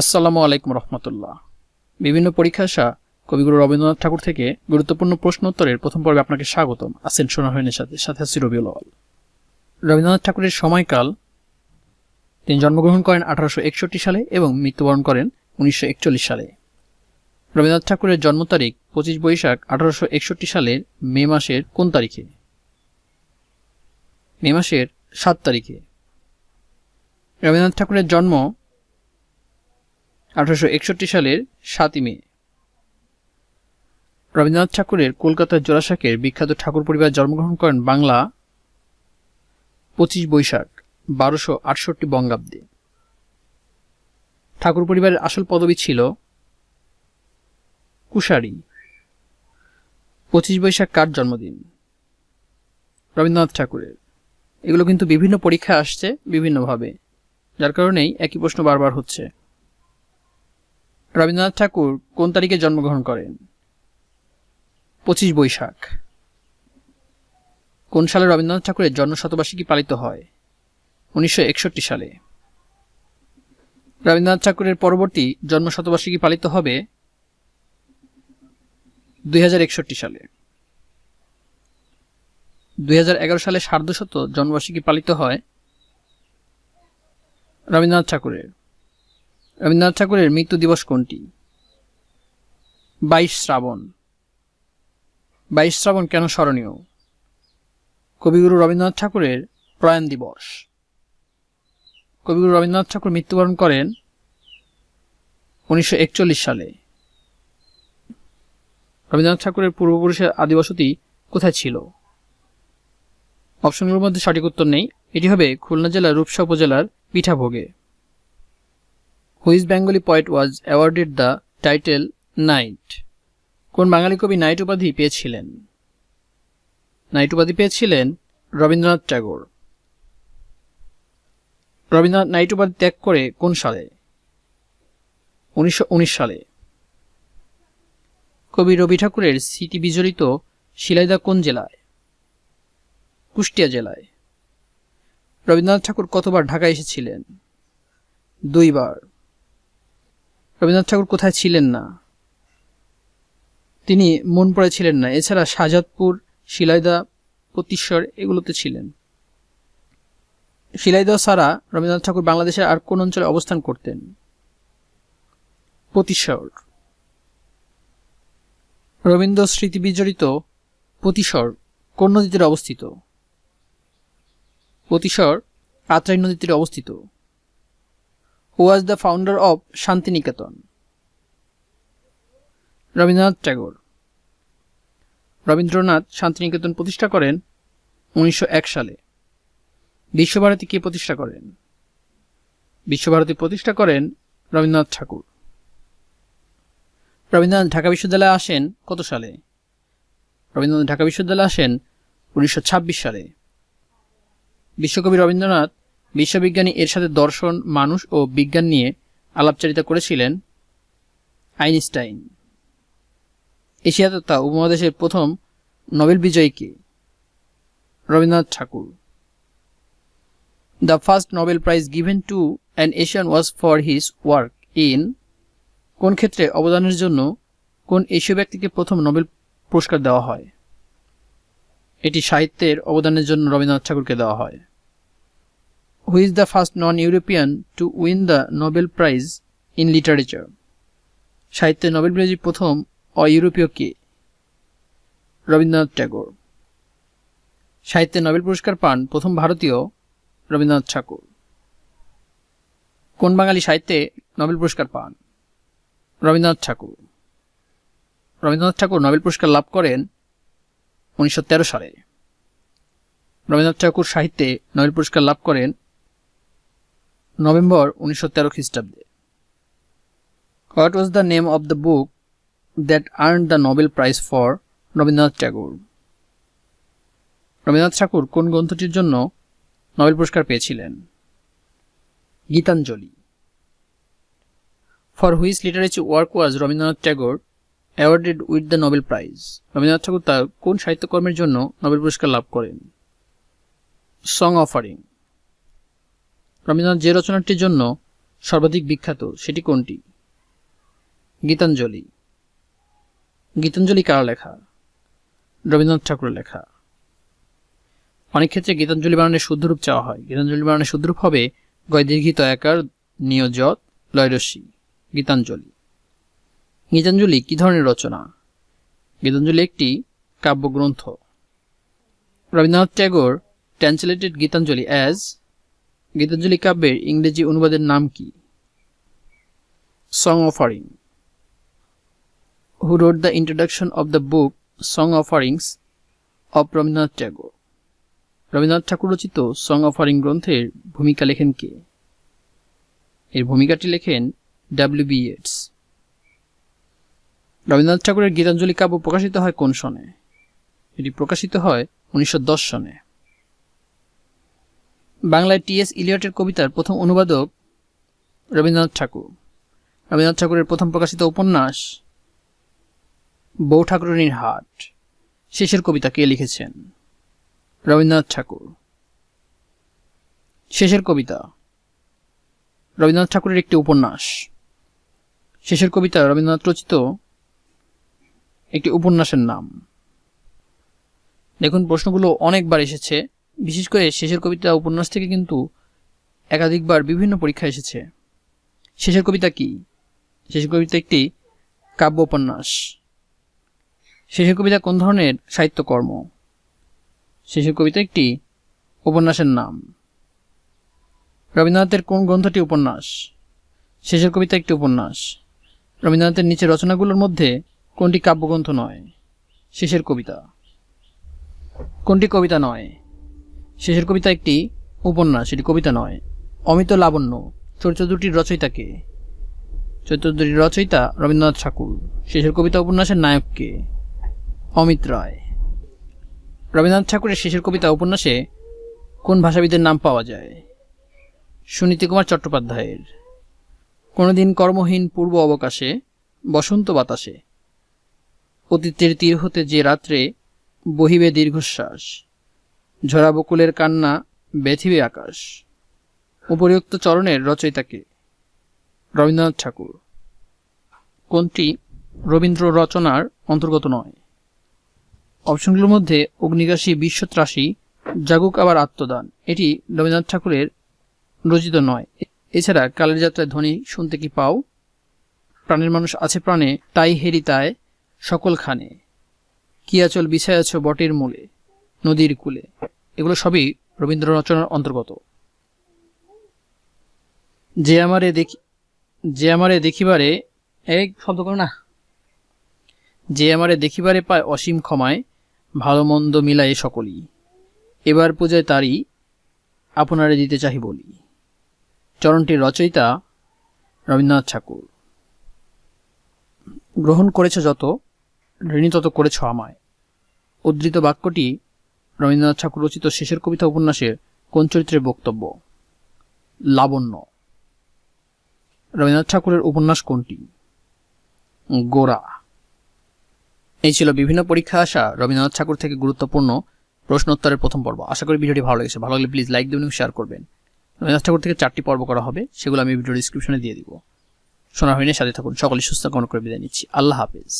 আসসালামু আলাইকুম রহমতুল্লাহ। বিভিন্ন পরীক্ষা আসা কবিগুরু রবীন্দ্রনাথ ঠাকুর থেকে গুরুত্বপূর্ণ প্রশ্ন উত্তরের প্রথম পর্বে আপনাকে স্বাগতম। আছেন সোনাহরিনের সাথে সাথে আছি রবিউল আওয়াল রবীন্দ্রনাথ ঠাকুরের সময়কাল, তিনি জন্মগ্রহণ করেন আঠারোশো একষট্টি সালে এবং মৃত্যুবরণ করেন উনিশশো একচল্লিশ সালে। রবীন্দ্রনাথ ঠাকুরের জন্ম তারিখ, পঁচিশ বৈশাখ, আঠারোশো একষট্টি সালের মে মাসের কোন তারিখে? মে মাসের সাত তারিখে। রবীন্দ্রনাথ ঠাকুরের জন্ম আঠারোশো একষট্টি সালের সাতই মে। রবীন্দ্রনাথ ঠাকুরের কলকাতার জোড়াসাঁকের বিখ্যাত ঠাকুর পরিবার জন্মগ্রহণ করেন বাংলা পঁচিশ বৈশাখ, বারোশো আটষট্টি বঙ্গাব্দে। ঠাকুর পরিবারের আসল পদবি ছিল কুশারি। পঁচিশ বৈশাখ কার জন্মদিন? রবীন্দ্রনাথ ঠাকুরের। এগুলো কিন্তু বিভিন্ন পরীক্ষা আসছে বিভিন্নভাবে, যার কারণেই একই প্রশ্ন বারবার হচ্ছে। রবীন্দ্রনাথ ঠাকুর কোন তারিখে জন্মগ্রহণ করেন? পঁচিশ বৈশাখ। কোন সালে রবীন্দ্রনাথ ঠাকুরের জন্ম শতবার্ষিকী পালিত হয়? উনিশশো একষট্টি সালে। রবীন্দ্রনাথ ঠাকুরের পরবর্তী জন্ম শতবার্ষিকী পালিত হবে দুই হাজার একষট্টি সালে। দুই হাজার এগারো সালে সার্ধশত জন্মবার্ষিকী পালিত হয় রবীন্দ্রনাথ ঠাকুরের। রবীন্দ্রনাথ ঠাকুরের মৃত্যু দিবস কোনটি? বাইশ শ্রাবণ। বাইশ শ্রাবণ কেন স্মরণীয়? কবিগুরু রবীন্দ্রনাথ ঠাকুরের প্রয়াণ দিবস। কবিগুরু রবীন্দ্রনাথ ঠাকুর মৃত্যুবরণ করেন উনিশশো একচল্লিশ সালে। রবীন্দ্রনাথ ঠাকুরের পূর্বপুরুষের আদিবসতি কোথায় ছিল? অপশনগুলোর মধ্যে সঠিক উত্তর নেই। এটি হবে খুলনা জেলার রূপসা উপজেলার পিঠাভোগে। Which Bengali poet was awarded the title knight কোন বাঙালি কবি নাইট উপাধি পেয়েছিলেন? নাইট উপাধি পেয়েছিলেন রবীন্দ্রনাথ ট্যাগোর। রবীন্দ্রনাথ নাইট উপাধি ত্যাগ করে কোন সালে? উনিশশো উনিশ সালে। কবি রবি ঠাকুরের স্মৃতি বিজড়িত শিলাইদা কোন জেলায়? কুষ্টিয়া জেলায়। রবীন্দ্রনাথ ঠাকুর কতবার ঢাকায় এসেছিলেন? দুইবার। রবীন্দ্রনাথ ঠাকুর কোথায় ছিলেন না? তিনি মন পড়ে ছিলেন না। এছাড়া শাহজাদপুর, শিলাইদা, প্রতিশ্বর এগুলোতে ছিলেন। শিলাইদহ ছাড়া রবীন্দ্রনাথ ঠাকুর বাংলাদেশের আর কোন অঞ্চলে অবস্থান করতেন? প্রতিশ্বর। রবীন্দ্র স্মৃতি বিজড়িত প্রতিশ্বর কোন নদীতে অবস্থিত? প্রতিশ্বর আত্রাই নদীতে অবস্থিত। Who was the founder of Shantiniketan Rabindranath Tagore. Rabindranath Shantiniketan প্রতিষ্ঠা করেন উনিশশো এক সালে। বিশ্বভারতী কে প্রতিষ্ঠা করেন? বিশ্বভারতী প্রতিষ্ঠা করেন রবীন্দ্রনাথ ঠাকুর। রবীন্দ্রনাথ ঢাকা বিশ্ববিদ্যালয়ে আসেন কত সালে? রবীন্দ্রনাথ ঢাকা বিশ্ববিদ্যালয়ে আসেন উনিশশো ছাব্বিশ সালে। বিশ্বকবি রবীন্দ্রনাথ বিশ্ববিজ্ঞানী এর সাথে দর্শন, মানুষ ও বিজ্ঞান নিয়ে আলাপচারিতা করেছিলেন আইনস্টাইন। এশিয়া তথা উপমহাদেশের প্রথম Nobel বিজয়ীকে Rabindranath Thakur. The first Nobel prize given to an Asian was for his work in কোন ক্ষেত্রে অবদানের জন্য কোন এশীয় ব্যক্তিকে প্রথম নোবেল পুরস্কার দেওয়া হয়? এটি সাহিত্যের অবদানের জন্য রবীন্দ্রনাথ ঠাকুরকে দেওয়া হয়। Who is the first non European to win the Nobel prize in literature সাহিত্যে নোবেল প্রাইজ প্রথম অইউরোপীয় কে? রবীন্দ্রনাথ ট্যাগোর। সাহিত্যে নোবেল পুরস্কার পান প্রথম ভারতীয় রবীন্দ্রনাথ ঠাকুর। কোন বাঙালি সাহিত্যে নোবেল পুরস্কার পান? রবীন্দ্রনাথ ঠাকুর। রবীন্দ্রনাথ ঠাকুর নোবেল পুরস্কার লাভ করেন উনিশশো তেরো সালে। রবীন্দ্রনাথ ঠাকুর সাহিত্যে নোবেল পুরস্কার লাভ করেন নভেম্বর উনিশশো তেরো খ্রিস্টাব্দে। What was the name of the book that earn the Nobel prize for Rabindranath Thakur Rabindranath Thakur কোন গ্রন্থটির জন্য নোবেল পুরস্কার পেয়েছিলেন? Gitanjali. For which literature work was Rabindranath Tagore awarded with the Nobel prize Rabindranath Thakur তার কোন সাহিত্যকর্মের জন্য Nobel পুরস্কার লাভ করেন? সং অফারিং রবীন্দ্রনাথ যে রচনাটির জন্য সর্বাধিক বিখ্যাত, সেটি কোনটি? গীতাঞ্জলি। গীতাঞ্জলি কার লেখা? রবীন্দ্রনাথ ঠাকুরের লেখা। অনেক ক্ষেত্রে গীতাঞ্জলি বানানের শুদ্ধরূপ চাওয়া হয়। গীতাঞ্জলি বানানের শুদ্ধরূপ হবে গয় দীর্ঘিত একার নিয়োজত, লয়রসি। গীতাঞ্জলি। গীতাঞ্জলি কি ধরনের রচনা? গীতাঞ্জলি একটি কাব্যগ্রন্থ। Rabindranath Tagore translated Gitanjali as Gitanjali কাব্যের ইংরেজি অনুবাদের নাম কি? Song offering who wrote the introduction of the book Song Offerings of Rabindranath Tagore Rabindranath Thakur রচিত সং অফারিং গ্রন্থের ভূমিকা লেখেন কে? এর ভূমিকাটি লেখেন ডাব্লিউ বি ইয়েটস রবীন্দ্রনাথ ঠাকুরের গীতাঞ্জলি কাব্য প্রকাশিত হয় কোন সনে? এটি প্রকাশিত হয় উনিশশো দশ সনে। বাংলায় টি এস ইলিয়টের কবিতার প্রথম অনুবাদক রবীন্দ্রনাথ ঠাকুর। রবীন্দ্রনাথ ঠাকুরের প্রথম প্রকাশিত উপন্যাস বউ ঠাকুরনীর হাট। শেষের কবিতা কে লিখেছেন? রবীন্দ্রনাথ ঠাকুর। শেষের কবিতা। রবীন্দ্রনাথ ঠাকুরের একটি উপন্যাস। শেষের কবিতা রবীন্দ্রনাথ রচিত একটি উপন্যাসের নাম। দেখুন, প্রশ্নগুলো অনেকবার এসেছে। বিশেষ করে শেষের কবিতা উপন্যাস থেকে কিন্তু একাধিকবার বিভিন্ন পরীক্ষা এসেছে। শেষের কবিতা কি? শেষের কবিতা একটি কাব্য উপন্যাস শেষের কবিতা কোন ধরনের সাহিত্যকর্ম? শেষের কবিতা একটি উপন্যাসের নাম। রবীন্দ্রনাথের কোন গ্রন্থটি উপন্যাস? শেষের কবিতা একটি উপন্যাস। রবীন্দ্রনাথের নিচে রচনাগুলোর মধ্যে কোনটি কাব্যগ্রন্থ নয়? শেষের কবিতা। কোনটি কবিতা নয়? শেষের কবিতা একটি উপন্যাস, এটি কবিতা নয়। অমিত লাবণ্য চরিত্র দুটির রচয়িতাকে। চরিত্র দুটির রচয়িতা রবীন্দ্রনাথ ঠাকুর। শেষের কবিতা উপন্যাসের নায়ককে অমিত রায়। রবীন্দ্রনাথ ঠাকুরের শেষের কবিতা উপন্যাসে কোন ভাষাবিদের নাম পাওয়া যায়? সুনীতি কুমার চট্টোপাধ্যায়ের। কোনোদিন কর্মহীন পূর্ব অবকাশে, বসন্ত বাতাসে। অতীতের তীর হতে যে রাত্রে বহিবে দীর্ঘশ্বাস। ঝরা বকুলের কান্না ব্যথিবে আকাশ। উপরিউক্ত চরণের রচয়িতাকে রবীন্দ্রনাথ ঠাকুর। কোনটি রবীন্দ্র রচনার অন্তর্গত নয়। অপশনগুলোর মধ্যে অগ্নিকাশী বিশ্বত্রাসী, জাগুক আবার আত্মদান। এটি রবীন্দ্রনাথ ঠাকুরের রচিত নয়। এছাড়া কালের যাত্রায় ধ্বনি শুনতে কি পাও? প্রাণের মানুষ আছে প্রাণে, তাই হেরি তাই সকল খানে। কি আচল বিছায়াছ বটের মূলে? নদীর কূলে। এগুলো সবই রবীন্দ্র রচনার অন্তর্গত। যে আমারে দেখি যে আমারে দেখিবারে এক শব্দ করো না। যে আমারে দেখিবারে পায় অসীম ক্ষমায়, ভালো মন্দ মিলায়ে সকলই। এবার পূজায় তারই আপনারে দিতে চাহি বলি। চরণটির রচয়িতা রবীন্দ্রনাথ ঠাকুর। গ্রহণ করেছ যত, ঋণী তত করেছ আমায়। উদ্ধৃত বাক্যটি রবীন্দ্রনাথ ঠাকুর রচিত শেষের কবিতা উপন্যাসের কোন চরিত্রের বক্তব্য? লাবণ্য। রবীন্দ্রনাথ ঠাকুরের উপন্যাস কোনটি? গোরা এই ছিল বিভিন্ন পরীক্ষা আসা রবীন্দ্রনাথ ঠাকুর থেকে গুরুত্বপূর্ণ প্রশ্নোত্তরের প্রথম পর্ব। আশা করি ভিডিওটি ভালো লেগেছে। ভালো লাগলে প্লিজ লাইক দেবেন এবং শেয়ার করবেন। রবীন্দ্রনাথ ঠাকুর থেকে চারটি পর্ব করা হবে, সেগুলো আমি ভিডিও ডিসক্রিপশনে দিয়ে দিব। শোনা হয়নি সাথে থাকুন। সকলে সুস্থ কামনা করে বিদায় নিচ্ছি। আল্লাহ হাফেজ।